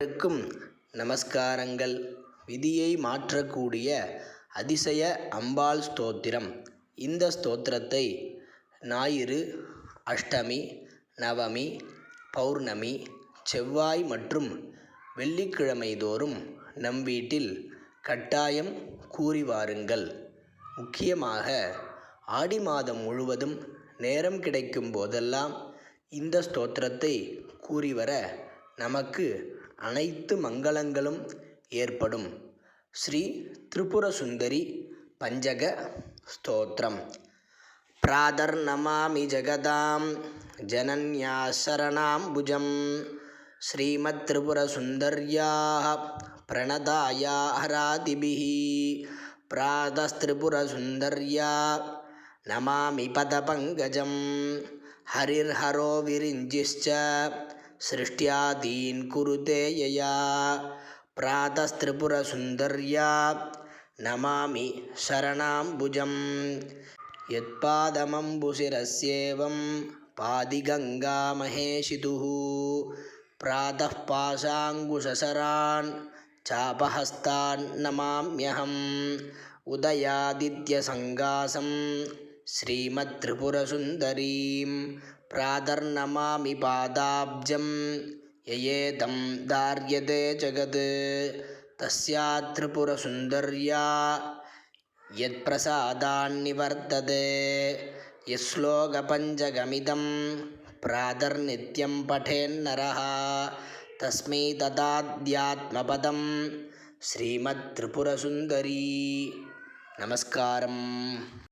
அனைவருக்கும் நமஸ்காரங்கள். விதியை மாற்றக்கூடிய அதிசய அம்பாள் ஸ்தோத்திரம். இந்த ஸ்தோத்திரத்தை ஞாயிறு அஷ்டமி நவமி பௌர்ணமி செவ்வாய் மற்றும் வெள்ளிக்கிழமை தோறும் நம் வீட்டில் கட்டாயம் கூறி வாருங்கள். முக்கியமாக ஆடி மாதம் முழுவதும் நேரம் கிடைக்கும் போதெல்லாம் இந்த ஸ்தோத்திரத்தை கூறி வர நமக்கு அனைத்து மங்களங்களும் ஏற்படும் ஸ்ரீ திரிபுர சுந்தரி பஞ்சக ஸ்தோத்திரம் प्रातर्नमामि जगदां जनन्याः शरणाम्बुजं श्रीमत्त्रिपुरसुन्दर्याः प्रणदाया हरादिभिः प्रातस्त्रिपुरसुन्दर्या नमामि पदपङ्कजं हरिर्हरो विरिञ्जिश्च सृष्ट्यादीन् कुरुते यया। प्रातस्त्रिपुरसुन्दर्या नमामि शरणाम्बुजम्। यत्पादमम्बुशिरस्येवं पादिगङ्गामहेशितुः। प्रातः पाशाङ्कुशसरान् चापहस्तान् नमाम्यहम्। उदयादित्यसङ्गासं श्रीमत्त्रिपुरसुन्दरीं प्रादर्नमामि पादाब्जं ययेदं दार्यते जगत् तस्या त्रिपुरसुन्दर्या यत्प्रसादान्निवर्तते यश्लोकपञ्चगमिदं प्रादर्नित्यं पठेन्नरः तस्मै तदाध्यात्मपदं श्रीमत्त्रिपुरसुन्दरी नमस्कारम्